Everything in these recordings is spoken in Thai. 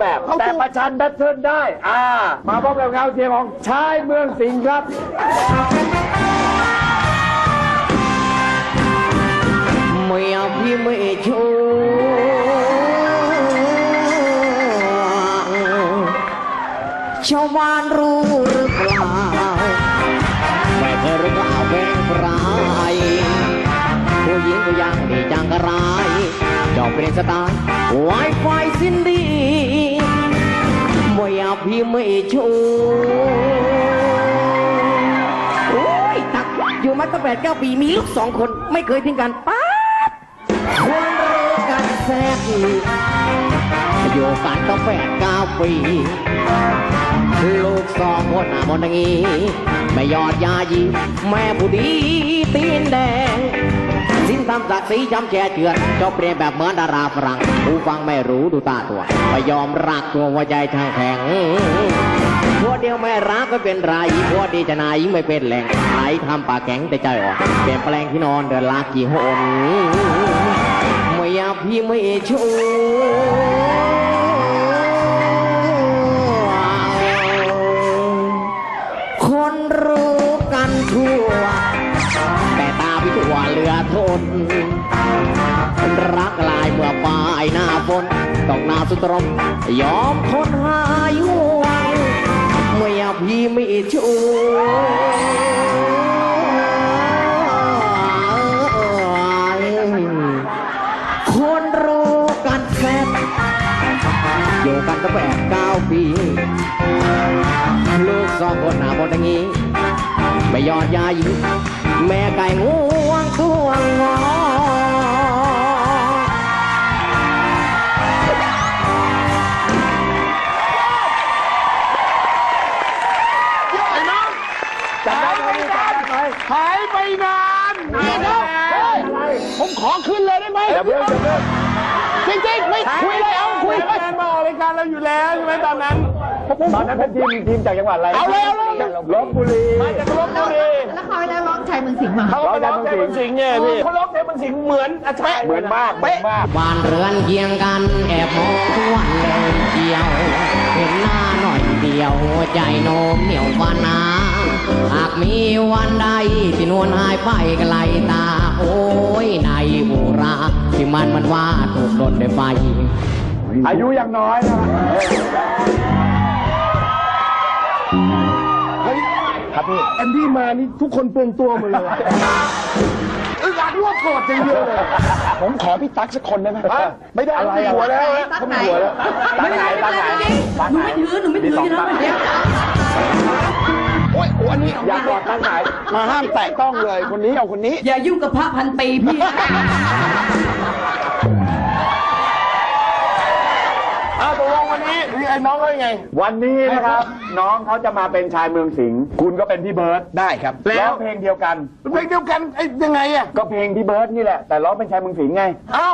แบบแต่ประชันแบทเทิลได้ อ่า มาพบกับเงาเทียมของชายเมืองสิงห์ครับเมียพี่ไม่ชูชาวบ้านรู้ เป็นสไตล์ไวไฟสิ้นดีเมียาพี่ไม่ชูโอ้ยตักอยู่มาตั้งแปดเก้าปีมีลูกสองคนไม่เคยทิ้งกันป๊าบคนรู้กันแทรกอยู่กันตั้งแปดเก้าปีลูกสองคนหน้ามนต์อย่างงี้ไม่ยอดยายีแม่ผู้ดีตีนแดง สิ้นทำศักดิ์ศรีจำแจเจือนจบเปลี่ยนแบบเหมือนดาราฝรั่งผู้ฟังไม่รู้ดูตาตัวไม่ยอมรักตัวหัวใจทางแข็งพวกเดียวไม่รักก็เป็นไรพวกดีจะนายยิ่งไม่เป็นแหล่งไหนทำปากแข็งแต่ใจอ่อนเปลี่ยนแปลงที่นอนเดินลากกี่หนไม่อยากพี่ไม่ชูคนรู้กันทั่ว ทน รักลายเมื่อปลายหน้าฝนต้องหน้าสุดตรม ยอมทนหายห่วงไม่อยพี่ไม่ชูคนรู้กันแฟนอยู่กันตั้งแปดเก้าปี สองคนหน้าบนอย่างนี้ไม่ยอดยาหญิงแม่ไก่งวงตัวงอไอ้น้องจำได้ไหมจำได้ไหมหายไปนานนี่นะผมขอขึ้นเลยได้ไหมอย่าเพิ่งอย่าเพิ่งจริงๆไม่คุยเลยเอาคุยไปแฟนมาออกรายการเราอยู่แล้วใช่ไหมตอนนั้นผม ตอนนั้นเป็นทีมทีมจากจังหวัดอะไรเอาเลยเอาเลยลบบุรีมาจากลบบุรีแล้วเขาให้นักร้องชายเมืองสิงห์มาเขาไปร้องเพลงมันสิงห์เนี่ยพี่เขาร้องเพลงมันสิงห์เหมือนอาจารย์เหมือนมากเหมือนมากบ้านเรือนเคียงกันแอบมองทุกวันเลยเชียวเห็นหน้าหน่อยเดียวหัวใจโน้มเหนียวกว่านาหากมีวันใดที่นวลหายไปไกลตา โอ้ยในบุราที่มันมันว่าถูกโดนด้วยไฟอายุยังน้อยนะ ครับพี่แอนดี้มานี่ทุกคนเปลืองตัวหมดเลยอึกอักรวบโกรธอย่างเดียวเลย ผมขอพี่ตั๊กสักคนได้ไหมไม่ได้อะไรมีอะหัวแล้วตั๊กเขาไหนมีหัวแล้วตั้งไหนตั้งไหนตั้งหนูไหนไม่ถือหนูไม่ถืออยู่นะเดี๋ยวโอ้ยโอ้ยอันนี้อยากกอดตั้งไหนมาห้ามแตะต้องเลยคนนี้เอาคนนี้ อย่ายุ่งกับพระพันปีพี่ อ้าวตกลงวันนี้นี่ไอ้น้องเขายังไง วันนี้นะครับ น้องเขาจะมาเป็นชายเมืองสิงห์คุณก็เป็นพี่เบิร์ตได้ครับร้แล้อวงเพลงเดียวกันเพลงเดียวกันไอ้ยังไงอะก็เพลงพี่เบิร์ตนี่แหละแต่ร้องเป็นชายเมืองสิงห์ไงเอ้า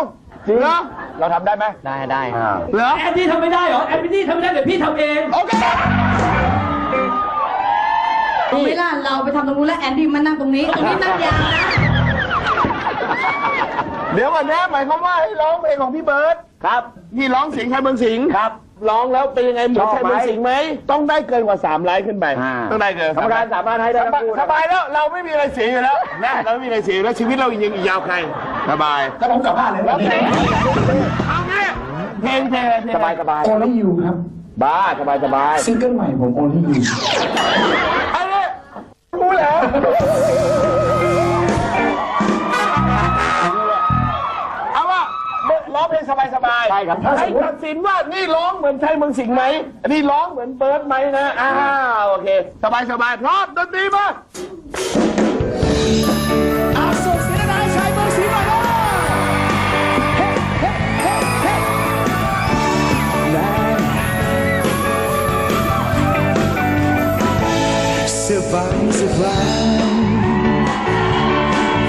จริงเหรอเราทำได้ไหมได้ได้อ่าเหรอแอนดี้ทำไม่ได้เหรอแอนดี้ทำไม่ได้เดี๋ยวพี่ทำเองโอเคเวลาเราไปทำตรงนู้นแล้วแอนดี้มานั่งตรงนี้ตรงนี้นั่งยาวนะเดี๋ยววันนี้หมายความว่าให้ร้องเพลงของพี่เบิร์ตครับ พี่ร้องเสียงไทยเมืองสิงห์ครับ ร้องแล้วเป็นยังไงเหมือนชอบไทยไหมเมืองสิงห์ไหม ต้องได้เกินกว่า3ไลค์ขึ้นไป อ่า ต้องได้เกินกรรมการสามารถให้ได้สทั้งบายคู่สบายแล้วเราไม่มีอะไรเสียอยู่แล้วนะเราไม่มีอะไรเสียอยู่แล้วชีวิตเรายังอีกยาวไกลสบาย ถ้าผมกลับบ้านเลยแล้วเอาไงเพลงเพลงเพลงสบายสบาย Only You ครับ บ้าสบายสบายซิงเกิลใหม่ผม Only You อะไรรู้แล้ว บายใช่ครับให้ตัดสินว่านี่ร้องเหมือนไทยเมืองสิงห์ไหมอันนี้ร้องเหมือนเบิร์ดไหมนะอ้าวโอเค สบายสบายพร้อมดนตรีมา อาส่งเสียงดังชายเมืองสิงห์มาเลยสบายสบาย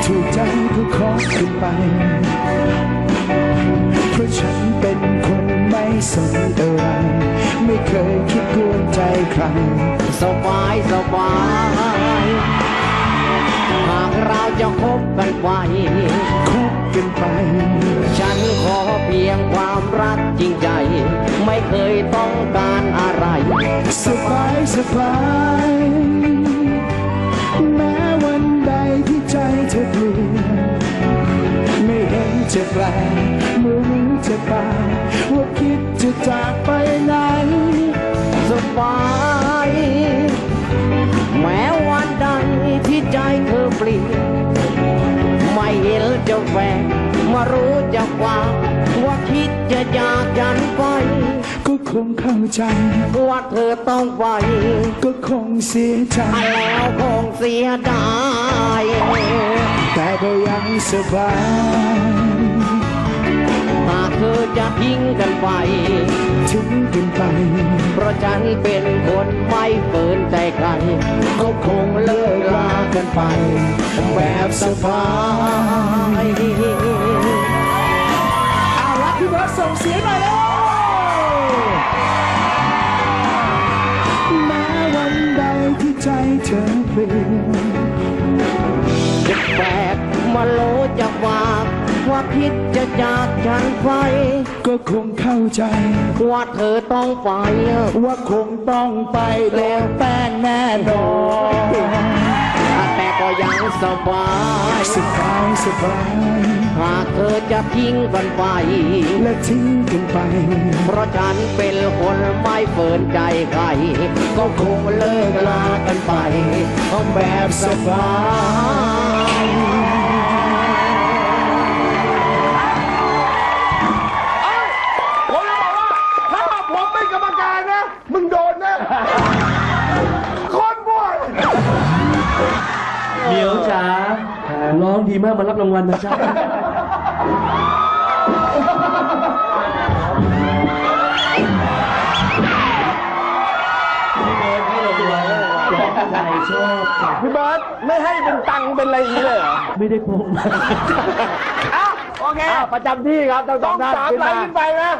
ถูกใจก็ขอขึ้นไป สนอะไรไม่เคยคิดกวนใจใครสบายสบายหากเราจะคบกันไปคบกันไป ฉันขอเพียงความรักจริงใจ ไม่เคยต้องการอะไร สบายสบายแม้วันใดที่ใจเธอเปลี่ยนไม่เห็นจะแปลกเมื่อรู้จะตายว่าคิด จะจากไปไหนสบาย แม้วันใดที่ใจเธอเปลี่ยนไม่เห็นจะแหวกมารู้จะว่าว่าคิดจะจากฉันไป ก็คงเข้าใจ ว่าเธอต้องไป ก็คงเสียใจ แล้วคงเสียดายแต่ก็ยังสบายหากเธ อจะทิ้งกันไปถึงกันไป เพราะฉันเป็นคนไม่เปินใจใครก็คงเลิกลากันไป แบบสบายเอาละพี่เบิร์ดส่งเสียงหน่อยแล้วแม้วันใดที่ใจเธอเปลี่ยนจะแบกมาโลจะฝากว่าคิดจะจาก ฉันไปก็คงเข้าใจ ว่าเธอต้องไป ว่าคงต้องไปแล้วแป้งแน่นอนแต่ก็ยังสบายสบายสบายหากเธอจะทิ้งกันไป และทิ้งกันไป เพราะฉันเป็นคนไม่เปินใจใคร ก็คงเลิกลากันไปแบบสบาย ร้องดีมากมารับรางวัลนะจ๊ะพี่เบิร์ดให้รางวัลใจชอบจ้ะพี่เบิร์ตไม่ให้เป็นตังค์เป็นอะไรอย่างนี้เลยเหรอไม่ได้พงมาอ้าวโอเคอ้าวประจำที่ครับทั้งสต้อองงท่านสามขึ้นไลมาน์ขึ้นไปนะ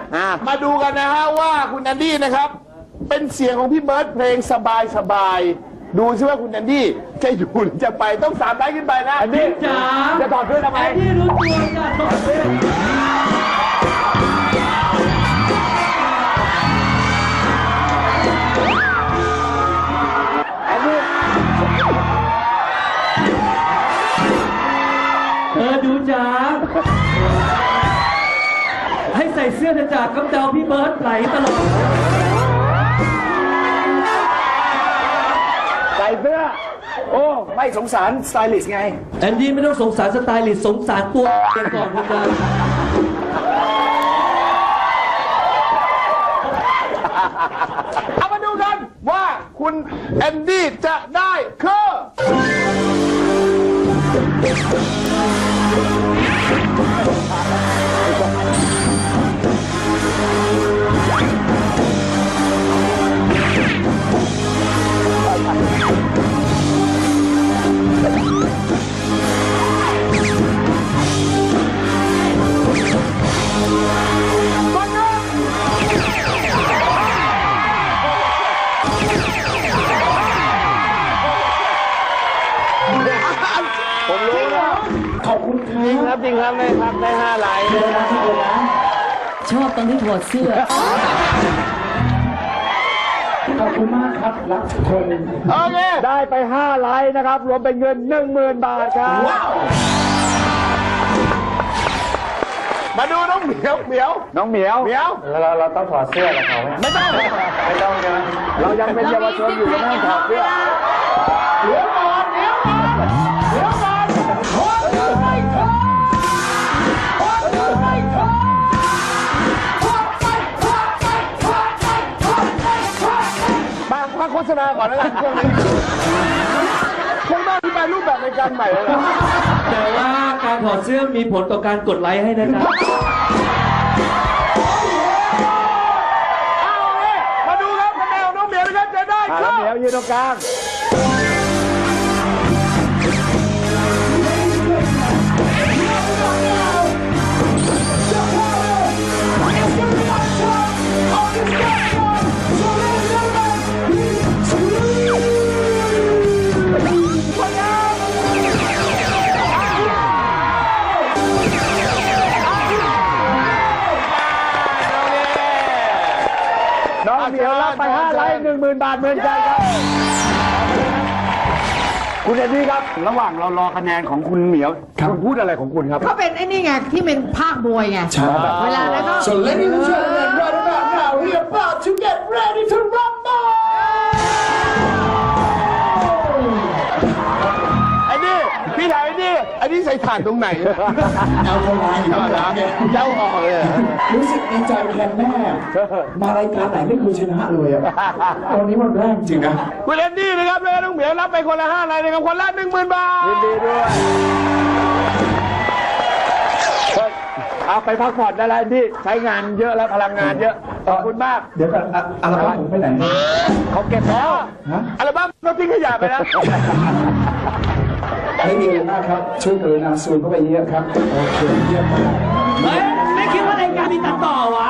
มาดูกันนะฮะว่าคุณแอนดี้นะครับ เป็นเสียงของพี่เบิร์ตเพลงสบายสบายๆ ดูซิว่าคุณแอนดี้จะอยู่หรือจะไปต้องสามไลน์ขึ้นไปนะอันนี้จ๋าจะถอดเสื้อทำไมไอ้ที่รู้ตัวจ้ะถอดเสื้ออันนี้เธอดูจ๋าให้ใส่เสื้อเถอะจากกำเดาพี่เบิร์ดไหลตลอด เสื้อ โอ้ ไม่สงสารสไตลิสต์ไง แอนดี้ไม่ต้องสงสารสไตลิสต์สงสารตัวเองก่อนคุณจ๋าเอามาดูกันว่าคุณแอนดี้จะได้คือ ผมรู้แล้วขอบคุณคจริงครัรับบจริงครับได้ครับได้ห้าไลน์ชอบตอนที่ถอดเสื้อ ขอบคุณมากครับ รักทุกคน โอเค ได้ไปห้าไลน์นะครับ รวมเป็นเงินหนึ่งหมื่นบาทครับ มาดูน้องเหมียวเหมียวน้องเหมียว เหมียว เราเราต้องถอดเสื้อกับเขาไหมไม่ต้อง ไม่ต้องใช่ไหมเรายังเป็นเยาวชนอยู่ไม่ต้องถอดเสื้อเดี๋ยวก่อ มามาโฆษณาก่อนแล้วกันช่วงนี้คงต้องอธิบายรูปแบบในการใหม่แล้วล่ะแต่ว่าการถอดเสื้อมีผลต่อการกดไลค์ให้นะจ๊ะเอาเลยมาดูครับคะแนนของน้องเหมียวนะครับจะได้อะคืแล้วอเหมียวยืนตรงกลาง น้องเหมียวรับไปห้าไลค์หนึ่งหมื่นบาทเหมือนกันครับ คุณแอนดี้ครับ ระหว่างเรารอคะแนนของคุณเหมียวคุณพูดอะไรของคุณครับ เขาเป็นไอ้นี่ไงที่เป็นภาคมวยไงใช่เวลาแล้วก็ So ladies and gentlemen right about now we're about to get ready to อ้นี่ไอ้นี่ใส่ถ่านตรงไหนแอลกอฮอล์ครับเจ้าออกเลย รู้สึกดีใจแทนแม่มารายการไหนไม่เคยชนะเลยอะวันนี้มันแรกจริงนะ คุณแอนดี้นะครับแล้วก็น้องเหมียวรับไปคนละห้าไลน์นะครับคนละหนึ่งหมื่นบาท ยินดีด้วยเฮ้ยเอาไปพักผ่อนได้แล้วที่ใช้งานเยอะแล้วพลังงานเยอะ ขอบคุณมากเดี๋ยวก่อนอะอัลบั้มผมไปไหน เขาเก็บแล้ว ฮะ อัลบั้มก็ทิ้งขยะไปแล้ว ไม่มีอะไรมากครับ ช่วยกรุณาซูมเข้าไปเยอะครับ โอเคเยี่ยมมากเฮ้ย ไม่คิดว่ารายการมีตัดต่อวะ